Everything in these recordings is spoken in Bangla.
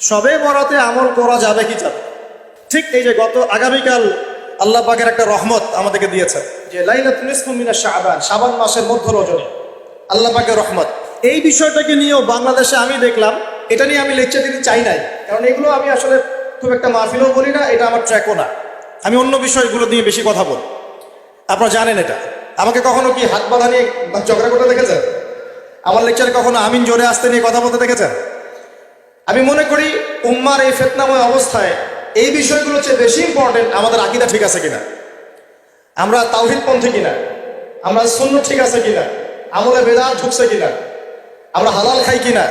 সবে বরাতে আমল করা যাবে কি যাবে? ঠিক এই যে গত আগামীকাল আল্লাহ পাকের একটা রহমত আমাদেরকে দিয়েছেন। যে লাইলাতুল ইসফু মিনা শাবান শাবান মাসের মধ্য রজনী আল্লাহ পাকের রহমত। এই বিষয়টাকে নিয়েও বাংলাদেশে আমি দেখলাম, এটা নিয়ে আমি লেকচার দিতে চাই নাই। কারণ এগুলো আমি আসলে খুব একটা মাহফিলও বলি না, এটা আমার ট্র্যাকও না। আমি অন্য বিষয়গুলো নিয়ে বেশি কথা বলি। আপনারা জানেন এটা। আমাকে কখনো কি হাত বাঁধা নিয়ে ঝগড়া করতে দেখেছেন? আমার লেকচারে কখনো আমিন জোরে আসতে নিয়ে কথা বলতে দেখেছেন? আমি মনে করি উম্মার এই ফেতনাময় অবস্থায় এই বিষয়গুলো চেয়ে বেশি ইম্পর্টেন্ট আমাদের আকিদা ঠিক আছে কিনা? আমরা তাওহিদ পন্থী কিনা? আমরা শূন্য ঠিক আছে কিনা? আমলে বেদাত ঢুকছে কিনা? আমরা হালাল খাই কিনা?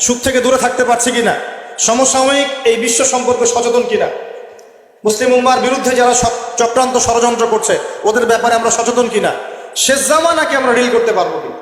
সুখ থেকে দূরে থাকতে পারছি কিনা? সমসাময়িক এই বিশ্ব সম্পর্কে সচেতন কিনা? মুসলিম উম্মার বিরুদ্ধে যারা চক্রান্ত ষড়যন্ত্র করছে, ওদের ব্যাপারে আমরা সচেতন কিনা? শেষ জামানাকে আমরা ডিল করতে পারব কিনা?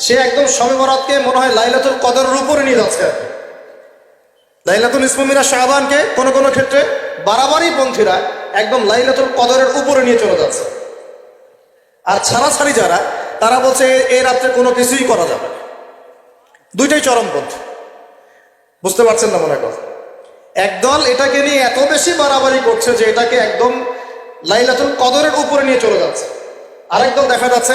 সে একদম শবে বরাতকে মনে হয় লাইলাতুল কদরের উপরে নিয়ে যাচ্ছে। লাইলাতুল ইসলামিরা শাহবানকে কোনো কোনো ক্ষেত্রে বাড়াবাড়ি পন্থীরা একদম লাইলাতুল কদরের উপরে নিয়ে চলে যাচ্ছে। আর ছাড়াছাড়ি যারা, তারা বলছে এই রাত্রে কোনো কিছুই করা যাবে। দুইটাই চরমপন্থী বুঝতে পারছেন না মনে কথা একদল এটাকে নিয়ে এত বেশি বাড়াবাড়ি করছে যে এটাকে একদম লাইলাতুল কদরের উপরে নিয়ে চলে যাচ্ছে। আরেক দল দেখা যাচ্ছে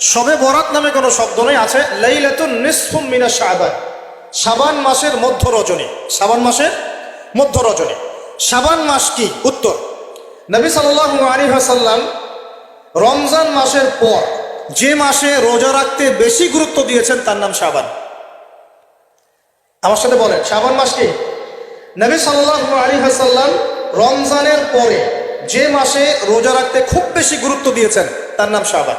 সবে বরাত নামে কোনো শব্দ নেই, আছে লাইলাতুন নিসফুম মিনা শাবান। শাবান মাসের মধ্য রজনী শাবান মাসের মধ্য রজনী সাবান মাস কি? উত্তর। নবী সাল্লাল্লাহু আলাইহি ওয়াসাল্লাম রমজান মাসের পর যে মাসে রোজা রাখতে বেশি গুরুত্ব দিয়েছেন, তার নাম সাবান আমার সাথে বলেন, শাবান মাস কি? নবী সাল্লাল্লাহু আলাইহি ওয়াসাল্লাম রমজানের পরে যে মাসে রোজা রাখতে খুব বেশি গুরুত্ব দিয়েছেন, তার নাম শাবান।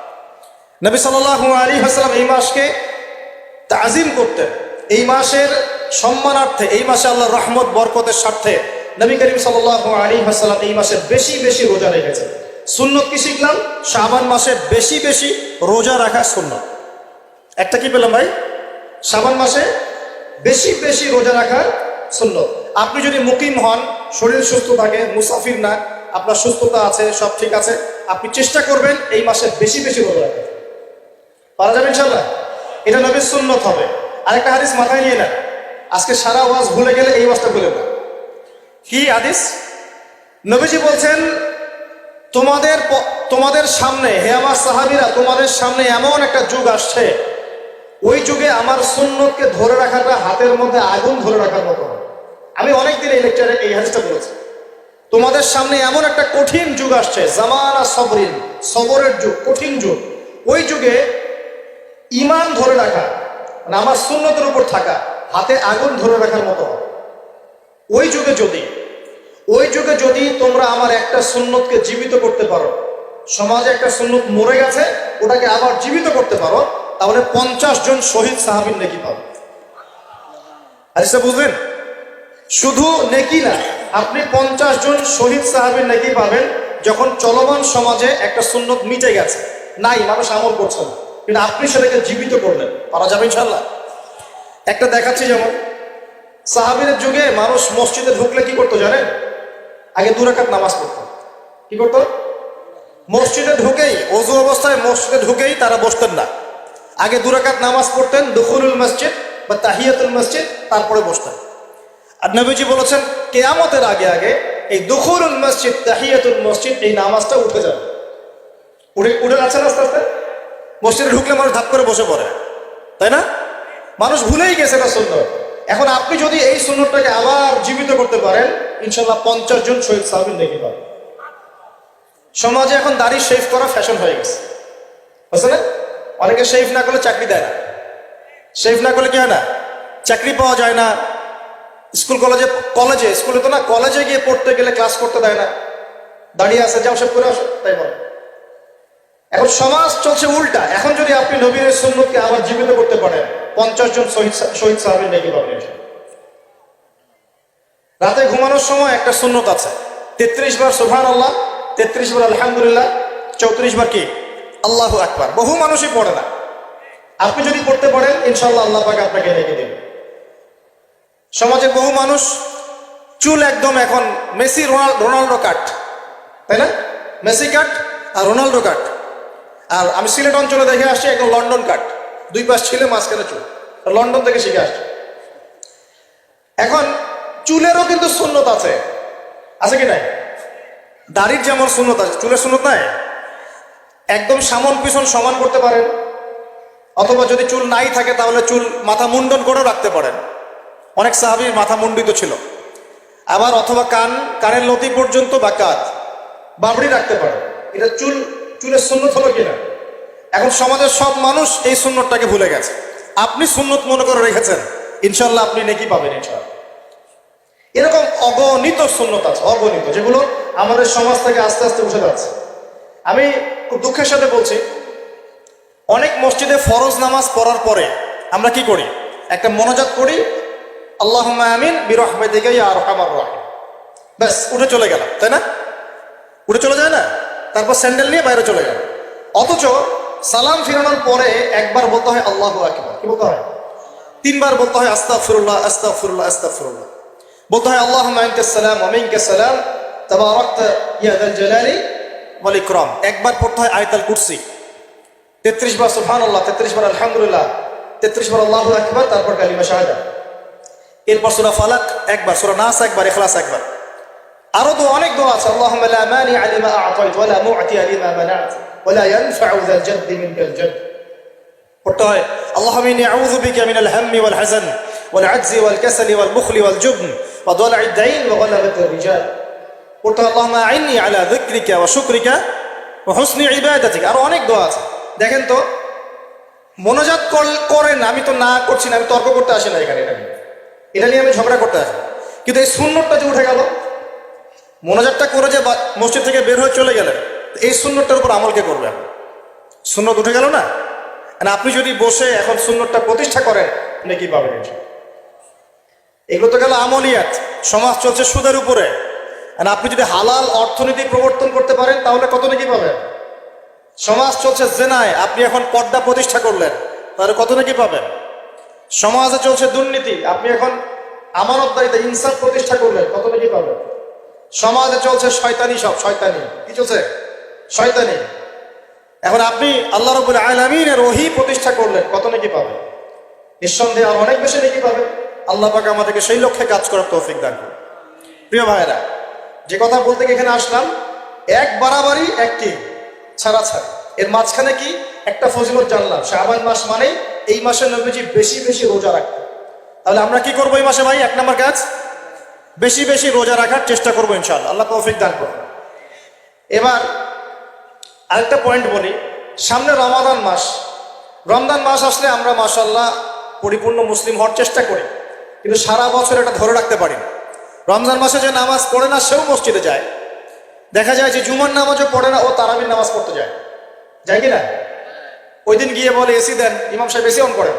নবী সাল্লাল্লাহু আলাইহি ওয়াসাল্লাম এই মাসকে তাজিম করতেন। এই মাসের সম্মানার্থে, এই মাসে আল্লাহর রহমত, বরকতের স্বার্থে নবী করিম সাল্লাল্লাহু আলী ওয়াসাল্লাম এই মাসে বেশি বেশি রোজা রেখেছেন। সুন্নত কি শিখলাম? শাবান মাসে বেশি বেশি রোজা রাখা সুন্নত। একটা কি পেলাম ভাই? শাবান মাসে বেশি বেশি রোজা রাখা সুন্নত। আপনি যদি মুকিম হন, শরীর সুস্থ থাকে, মুসাফির না, আপনার সুস্থতা আছে, সব ঠিক আছে, আপনি চেষ্টা করবেন এই মাসে বেশি বেশি রোজা রাখতে। পারা যাবে ইনশাল্লাহ এটা নবীর সুন্নত হবে। আরেকটা হাদিস মাথায় নিয়ে নেন। আজকে সারা ওয়াজ ভুলে গেলে এই ওয়াজটা ভুলে না কি হাদিস? নবীজি বলছেন, তোমাদের তোমাদের সামনে, হে আমার সাহাবিরা, তোমাদের সামনে এমন একটা যুগ আসছে। ওই যুগে আমার সুন্নতকে ধরে রাখাটা হাতের মধ্যে আগুন ধরে রাখার মতো। আমি অনেকদিন এই লেকচারে এই হাদিসটা বলেছি। তোমাদের সামনে এমন একটা কঠিন যুগ আসছে, জামানা সবরিন, সবরের যুগ, কঠিন যুগ। ওই যুগে ইমান ধরে রাখা মানে আমার সুন্নতের উপর থাকা, হাতে আগুন ধরে রাখার মতো। ওই যুগে যদি, ওই যুগে যদি তোমরা আমার একটা সুন্নতকে জীবিত করতে পারো, সমাজে একটা সুন্নত মরে গেছে, ওটাকে আবার জীবিত করতে পারো, তাহলে পঞ্চাশ জন শহীদ সাহাবিন নেকি পাবে। আর বুঝলেন? শুধু নেকি না, আপনি পঞ্চাশ জন শহীদ সাহাবিন নেকি পাবেন, যখন চলমান সমাজে একটা সুন্নত মিটে গেছে। নাই, মানুষ আমল করছে না। কিন্তু আপনি সেটাকে জীবিত করলেন। পারা যাবে ইনশাল্লাহ একটা দেখাচ্ছি যেমন সাহাবিরের যুগে মানুষ মসজিদে ঢুকলে কি করতো জানেন? আগে দু রাকাত নামাজ পড়তো। কি করতো? মসজিদে ঢুকেই, অজু অবস্থায় মসজিদে ঢুকেই তারা বসতেন না। আগে দুরাকাত নামাজ পড়তেন দুখুরুল মসজিদ বা তাহিয়াতুল মসজিদ, তারপরে বসতেন। আর নবীজি বলেছেন, কেয়ামতের আগে আগে এই দুখুরুল মসজিদ, তাহিয়াতুল মসজিদ, এই নামাজটা উঠে যাবে। উঠে উঠে যাচ্ছে না আস্তে আস্তে? মসজিদে ঢুকলে মানুষ ধাপ করে বসে পড়ে। তাই না? মানুষ ভুলেই গেছে এটা সুন্দর এখন আপনি যদি এই সুন্দরটাকে আবার জীবিত করতে পারেন, ইনশাল্লাহ পঞ্চাশ জন শহীদ সাহাবিন দেখে পাবেন। সমাজে এখন দাড়ি শেভ করা ফ্যাশন হয়ে গেছে। বুঝছে না? অনেকে শেভ না করলে চাকরি দেয় না। শেভ না করলে কি হয় না? চাকরি পাওয়া যায় না। স্কুল, কলেজে কলেজে, স্কুলে তো না, কলেজে গিয়ে পড়তে গেলে ক্লাস করতে দেয় না। দাঁড়িয়ে আছে, যাও সব করে আসো, তাই বলে। এখন সমাজ চলছে উল্টা। এখন যদি আপনি নবীর সুন্নতকে আবার জীবিত করতে পারেন, পঞ্চাশ জন শহীদ শহীদ সাহাবির পাবেন রাতে ঘুমানোর সময় একটা সুন্নত আছে। তেত্রিশ বার সুহান আল্লাহ তেত্রিশ বার আলহামদুলিল্লাহ, চৌত্রিশ বার কি? আল্লাহ আকবার। বহু মানুষই পড়ে না। আপনি যদি পড়তে পারেন ইনশাল্লাহ আল্লাহ পাক আপনাকে রেখে দেবে। সমাজে বহু মানুষ, চুল একদম এখন মেসি, রোনাল- রোনাল্ডো কাট। তাই না? মেসি কাট আর রোনাল্ডো কাট। আর আমি সিলেট অঞ্চলে দেখে আসছি একদম লন্ডন কাট দুই পাশ ছিলে মাঝখানে চুল। লন্ডন থেকে শিখে আসছি। এখন চুলেরও কিন্তু সুন্নত আছে। আছে কি নাই? দাড়ির যেমন সুন্নত আছে, চুলের সুন্নত নাই? একদম সামন পিছন সমান করতে পারেন। অথবা যদি চুল নাই থাকে, তাহলে চুল মাথা মুন্ডন করেও রাখতে পারেন। অনেক সাহাবির মাথা মুন্ডিত ছিল। আবার অথবা কান, কানের লতি পর্যন্ত বা কাত বাবড়ি রাখতে পারেন। এটা চুল চুলের সুন্নত হলো কিনা? এখন সমাজের সব মানুষ এই সুন্নতটাকে ভুলে গেছে। আপনি সুন্নত মনে করে রেখেছেন। ইনশাল্লাহ আপনি নেকি পাবেন ইনশাল্লাহ এরকম অগণিত সুন্নত আছে, অগণিত, যেগুলো আমাদের সমাজ থেকে আস্তে আস্তে উঠে যাচ্ছে। আমি খুব দুঃখের সাথে বলছি, অনেক মসজিদে ফরজ নামাজ পড়ার পরে আমরা কি করি? একটা মনোজাত করি আল্লাহ আমিন বিরহমেদিকে আর আমার রাহিম। ব্যাস, উঠে চলে গেলাম, তাই না? উঠে চলে যায় না? তারপর স্যান্ডেল নিয়ে বাইরে চলে গেল অথচ সালাম ফিরানোর পরে একবার বলতে হয় আল্লাহ আকবার। কি বলতে হয়? তিনবার বলতে হয় আস্তা ফিরুল্লাহ আস্তা ফিরুল্লাহ আস্তা ফিরুল্লাহ বলতে হয় আল্লাহ সালাম অমিনকে সালাম জালালি ওয়াল ইকরাম। একবার পড়তে হয় আয়াতুল কুরসি। তেত্রিশ বার সুবহানাল্লাহ, তেত্রিশ বার আলহামদুলিল্লাহ, তেত্রিশ বার আল্লাহু আকবার, তারপর কালিমা শাহাদা। এরপর সুরা ফালাক একবার, সূরা নাস একবার, ইখলাস একবার। আরও তো অনেক দোয়া আছে, আল্লাহুম্মা লা মানি লিমা আ'তাইত ওয়া লা মু'তি লিমা মানা'ত ওয়া লা ইয়ানফা'ু যাল জাদ্দি মিনকাল জাdd পড়তে হয়, আল্লাহুম্মা ইন্নী আউযু বিকা মিনাল হাম্মি ওয়াল হাযান ওয়াল আজজি ওয়াল কাসালি ওয়াল ওয়াল জুবন ওয়া দালা'id দাইন ওয়া গলাবাতির রিজাল. পড়তে আরও অনেক দোয়া আছে। দেখেন তো, মনোজাত কর- করেন, আমি তো না করছি না, আমি তর্ক করতে আসি না এখানে, এটা নিয়ে। এটা নিয়ে আমি ঝগড়া করতে আসি। কিন্তু এই সুন্নতটা যে উঠে গেল মোনাজাতটা করে যে মসজিদ থেকে বের হয়ে চলে গেলেন এই সুন্নতটার উপর আমল কে করবে এখন? সুন্নত উঠে গেল না? মানে আপনি যদি বসে এখন সুন্নতটা প্রতিষ্ঠা করেন, আপনি কি পাবেন? এগুলো তো গেল আমলিয়াত। সমাজ চলছে সুদের উপরে। আর আপনি যদি হালাল অর্থনীতি প্রবর্তন করতে পারেন, তাহলে কত নাকি পাবেন? সমাজ চলছে জেনায়। আপনি এখন পর্দা প্রতিষ্ঠা করলেন, তাহলে কত নাকি পাবেন? সমাজে চলছে দুর্নীতি। আপনি এখন আমানতদারিতে ইনসাফ প্রতিষ্ঠা করলেন, কত নাকি পাবেন? সমাজে চলছে শয়তানি সব, শয়তানি। কি চলছে? শয়তানি। এখন আপনি আল্লাহ রবুল আলমিনের ওহি প্রতিষ্ঠা করলেন, কত নাকি পাবে নিঃসন্দেহে আর অনেক বেশি নাকি পাবে আল্লাহ পাক আমাদেরকে সেই লক্ষ্যে কাজ করার তৌফিক দান করুন। প্রিয় ভাইরা যে কথা বলতে এখানে আসলাম, এক বাড়াবাড়ি একটি ছাড়া ছাড়া এর মাঝখানে কি? একটা ফজিলত জানলাম। শাহবান মাস মানে এই মাসে নবীজি বেশি বেশি রোজা রাখতেন। তাহলে আমরা কি করব এই মাসে ভাই? এক নম্বর কাজ? বেশি বেশি রোজা রাখার চেষ্টা করব ইনশাআল্লাহ। আল্লাহ তৌফিক দান করুন। এবার আরেকটা পয়েন্ট বলি। সামনে রমাদান মাস। রমজান মাস আসলে আমরা মাসাল্লাহ পরিপূর্ণ মুসলিম হওয়ার চেষ্টা করি। কিন্তু সারা বছর এটা ধরে রাখতে পারি রমজান মাসে যে নামাজ পড়ে না, সেও মসজিদে যায়। দেখা যায় যে জুমার নামাজও পড়ে না, ও তারাবির নামাজ পড়তে যায়। যায় কি না? ওই দিন গিয়ে বলে, এসি দেন, ইমাম সাহেব এসি অন করেন।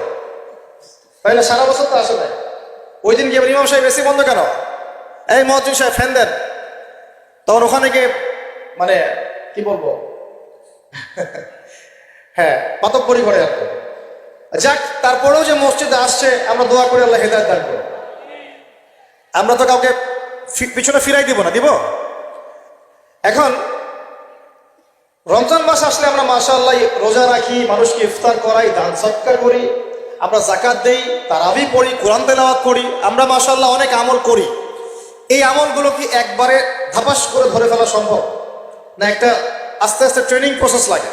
তাহলে সারা বছর তো আসে না ওই দিন গিয়ে ইমাম সাহেব এসি বন্ধ কেন? এই মহাজিন সাহেব, ফ্যান দেন। তখন ওখানে গিয়ে মানে কি বলব? হ্যাঁ পাতক পরি করে আর যাক, তারপরেও যে মসজিদে আসছে, আমরা দোয়া করি, আল্লাহ হেদায়ত দান করুন আমরা তো কাউকে পিছনে ফিরাই দিব না, দিব? এখন, রমজান মাস আসলে আমরা, মাশাআল্লাহ, রোজা রাখি, মানুষকে ইফতার করাই, দান সৎকার করি, আমরা জাকাত দেই, তারাবি পড়ি, কোরআন তেলাওয়াত করি, আমরা, মাশাআল্লাহ, অনেক আমল করি। এই আমলগুলো কি একবারে ধাপাস করে ধরে ফেলা সম্ভব? না একটা আস্তে আস্তে ট্রেনিং প্রসেস লাগে?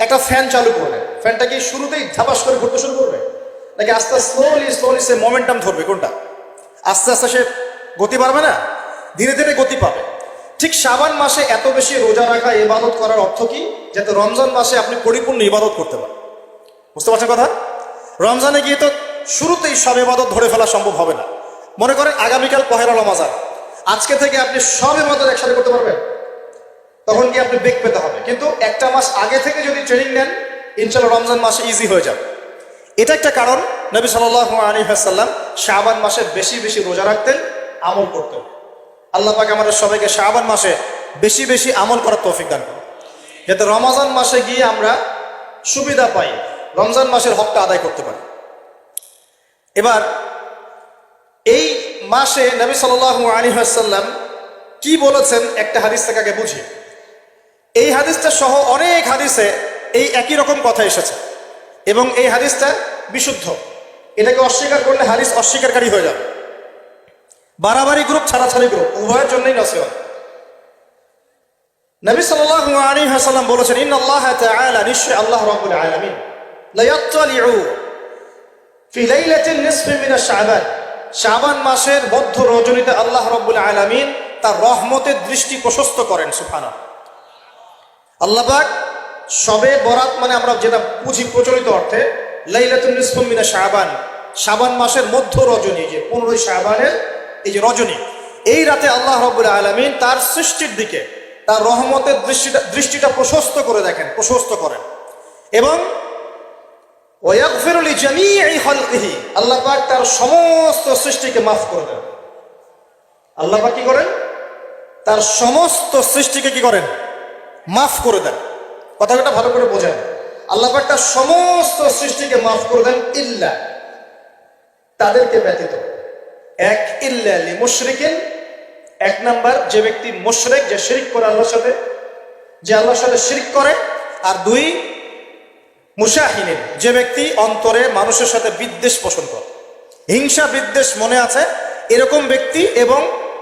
একটা ফ্যান চালু করবে ফ্যানটা কি শুরুতেই ধাপাস করে ঘুরতে শুরু করবে? নাকি আস্তে স্লোলি স্লোলি সে মোমেন্টাম ধরবে? কোনটা? আস্তে আস্তে সে গতি পারবে না? ধীরে ধীরে গতি পাবে। ঠিক শাবান মাসে এত বেশি রোজা রাখা, ইবাদত করার অর্থ কি? যাতে রমজান মাসে আপনি পরিপূর্ণ ইবাদত করতে পারেন। বুঝতে পারছেন কথা? রমজানে গিয়ে তো শুরুতেই সব ইবাদত ধরে ফেলা সম্ভব হবে না। মনে করেন আগামীকাল পহেলা রমাজান। আজকে থেকে আপনি সব ইবাদত একসাথে করতে পারবেন। তখন কি আপনি বেগ পেতে হবে। কিন্তু একটা মাস আগে থেকে যদি ট্রেনিং নেন ইনশাল্লাহ রমজান মাসে ইজি হয়ে যাবে। এটা একটা কারণ নবী সাল্লাহ আলী হাসাল্লাম শাহবান মাসে বেশি বেশি রোজা রাখতেন, আমল করতেন। আল্লাহ পাক আমাদের সবাইকে শাহবান মাসে বেশি বেশি আমল করার তৌফিক দান যাতে রমাজান মাসে গিয়ে আমরা সুবিধা পাই, রমজান মাসের হকটা আদায় করতে পারি। এবার এই মাসে নবী সাল্লাহ আলী হাসাল্লাম কি বলেছেন একটা হাদিস থেকে আগে বুঝি। এই হাদিসটা সহ অনেক হাদিসে এই একই রকম কথা এসেছে এবং এই হাদিসটা বিশুদ্ধ। এটাকে অস্বীকার করলে হাদিস অস্বীকারী হয়ে যাবে। বাড়াবাড়ি গ্রুপ ছাড়াছাড়ি গ্রুপ উভয়ের জন্যই নসিহত। নবী সাল্লাল্লাহু আলাইহি ওয়াসাল্লাম বলেছেন ইন আল্লাহ তাআলা নিশ্চয় আল্লাহ রাব্বুল আলামিন। লা ফি লাইলাতিন নিসফি মিন শাবান। শাবান মাসের মধ্য রজনীতে আল্লাহ রাব্বুল আলামিন তার রহমতের দৃষ্টি প্রশস্ত করেন, সুবহানাল্লাহ। আল্লাহ পাক সবে বরাত মানে আমরা যেটা বুঝি প্রচলিত অর্থে লাইলাতুল নিসফু মিনা শাবান মাসের মধ্য রজনী, যে পনেরোই শাবানের এই যে রজনী, এই রাতে আল্লাহ রব্বুল আলমিন তার সৃষ্টির দিকে তার রহমতের দৃষ্টিটা দৃষ্টিটা প্রশস্ত করে দেখেন, প্রশস্ত করেন। এবং ওয়াগফিরুল জামিই খালকিহি। আল্লাহ পাক তার সমস্ত সৃষ্টিকে মাফ করে দেন। আল্লাহ পাক কি করেন? তার সমস্ত সৃষ্টিকে কি করেন? মাফ করে দেন। কথাটা ভালো করে বোঝেন। আল্লাহ পাক তার সমস্ত সৃষ্টিকে মাফ করে দেন ইল্লা। তাদেরকে ব্যতীত। এক, ইল্লা লি এক নাম্বার, যে ব্যক্তি মুশরিক, যে শিরিক করে আল্লাহর সাথে, যে আল্লাহর সাথে শিরিক করে। আর দুই মুশাহিনের যে ব্যক্তি অন্তরে মানুষের সাথে বিদ্বেষ পোষণ করে। হিংসা, বিদ্বেষ মনে আছে, এরকম ব্যক্তি এবং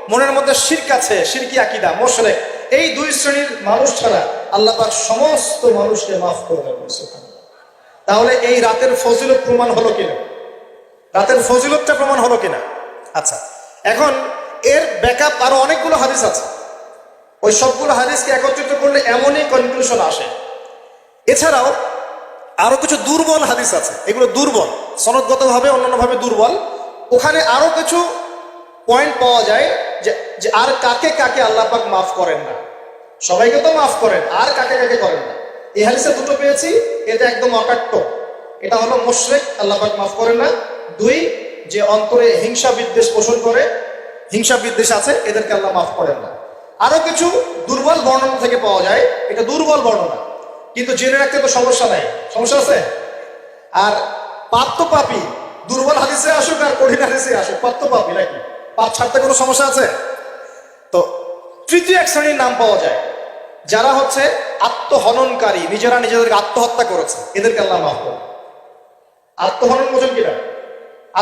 মনের মধ্যে শিরক আছে, শিরকি আকিদা, মোশরেক, এই দুই শ্রেণির মানুষ ছাড়া আল্লাহ পাক সমস্ত মানুষকে মাফ করে তাহলে এই রাতের ফজিলত প্রমাণ হলো কিনা? রাতের ফজিলতটা প্রমাণ হলো কিনা? আচ্ছা এখন এর ব্যাকআপ আরও অনেকগুলো হাদিস আছে। ওই সবগুলো হাদিসকে একত্রিত করলে এমনই কনক্লুশন আসে। এছাড়াও আরও কিছু দুর্বল হাদিস আছে। এগুলো দুর্বল। সনদগতভাবে, অন্যান্যভাবে দুর্বল। ওখানে আরও কিছু পয়েন্ট পাওয়া যায় যে আর কাকে কাকে আল্লাহ পাক মাফ করেন না। সবাইকে তো মাফ করেন, আর কাকে কাকে করেন না। এই হাদিসে দুটো পেয়েছি, এটা একদম অকাট্য। এটা হলো মুশরিক আল্লাহ পাক মাফ করেন না। দুই, যে অন্তরে হিংসা বিদ্বেষ পোষণ করে, হিংসা বিদ্বেষ আছে, এদেরকে আল্লাহ মাফ করেন না। আরও কিছু দুর্বল বর্ণনা থেকে পাওয়া যায়। এটা দুর্বল বর্ণনা। কিন্তু জেনে রাখতে তো সমস্যা নাই। সমস্যা আছে? আর তো পাপি, দুর্বল হাদিসে আসুক আর কঠিন হাদিসে আসুক তো পাপি নাকি? পাপ ছাড়তে কোনো সমস্যা আছে? তো তৃতীয় এক শ্রেণির নাম পাওয়া যায়। যারা হচ্ছে আত্মহননকারী, নিজেরা নিজেদেরকে আত্মহত্যা করেছে। এদেরকে আল্লাহ মাফ করে আত্মহনন বোঝেন কিনা?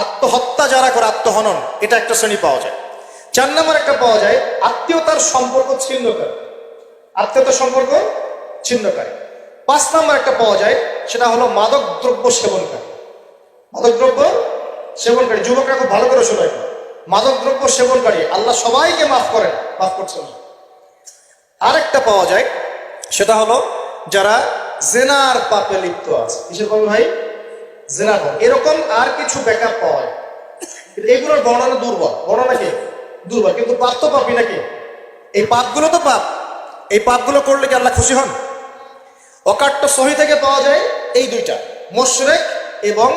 আত্মহত্যা যারা করে, আত্মহনন, এটা একটা শ্রেণি পাওয়া যায়। চার নম্বর একটা পাওয়া যায়, আত্মীয়তার সম্পর্ক ছিন্নকারী। আত্মীয়তার সম্পর্ক ছিন্নকারী। পাঁচ নম্বর একটা পাওয়া যায়, সেটা হলো মাদক দ্রব্য সেবনকারী। মাদক দ্রব্য সেবনকারী, যুবকরা খুব ভালো করে শোনায়। মাদক দ্রব্য সেবনকারী, আল্লাহ সবাইকে মাফ করেন, মাফ করছেন আরেকটা পাওয়া যায়, সেটা হলো যারা জেনার পাপে লিপ্ত আছে। কিসের পাবে ভাই? জেনার পাপ। এরকম আর কিছু ব্যাকআপ পাওয়া যায়। এগুলোর বর্ণনা দুর্বল। বর্ণনা কি? দুর্বল। কিন্তু পাপ তো পাপি নাকি? এই পাপগুলো তো পাপ। এই পাপগুলো করলে কি আল্লাহ খুশি হন? অকাট্য সহি থেকে পাওয়া যায় এই দুইটা, মোশরেক এবং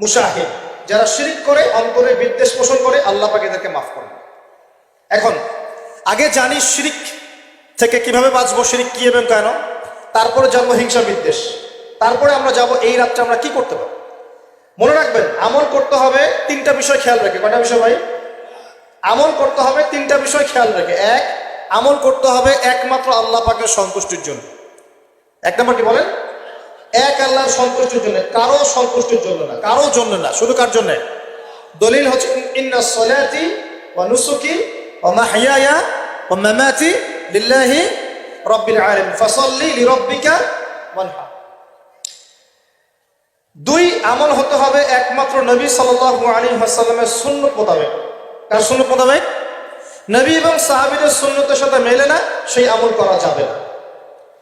মুশাহিদ। যারা শিরিক করে অন্তরে বিদ্বেষ পোষণ করে, আল্লাহ পাকে এদেরকে মাফ করেন। এখন, আগে জানি শিরিক থেকে কীভাবে বাঁচবো, শিরিক কি এবং কেন? তারপরে জন্ম হিংসা, বিদ্বেষ। তারপরে আমরা যাব এই রাতটা আমরা কি করতে পারি মনে রাখবেন, আমল করতে হবে তিনটা বিষয় খেয়াল রেখে। কয়টা বিষয় ভাই? আমল করতে হবে তিনটা বিষয় খেয়াল রেখে। এক, আমল করতে হবে একমাত্র আল্লাহ পাকের সন্তুষ্টির জন্য। এক নম্বর কি বলেন? এক আল্লাহর সন্তুষ্টির জন্য, কারও সন্তুষ্টির জন্য না, কারও জন্য না, শুধু কার জন্য? দলিল হচ্ছে, ইন্না সলাতি ওয়া নুসুকি ওয়া মাহইয়ায়া ওয়া মামাতি লিল্লাহি রাব্বিল আলামিন, ফাসাল্লি লিরাব্বিকা ওয়ানহার দুই আমল হতে হবে একমাত্র নবী সাল্লাল্লাহু আলাইহি ওয়াসাল্লামের সুন্নত মোতাবেক। কার সুন্নত মোতাবেক? নবী এবং সাহাবীদের সুন্নতের সাথে মেলে না, সেই আমল করা যাবে না।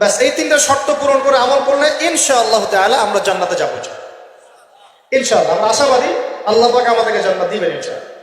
ব্যাস, এই তিনটা শর্ত পূরণ করে আমল করলে ইনশাআল্লাহ তাআলা আমরা জান্নাতে যাব, ইনশাআল্লাহ। আমরা আশাবাদী আল্লাহ পাকে আমাদেরকে জান্নাত দিবেন, ইনশাআল্লাহ।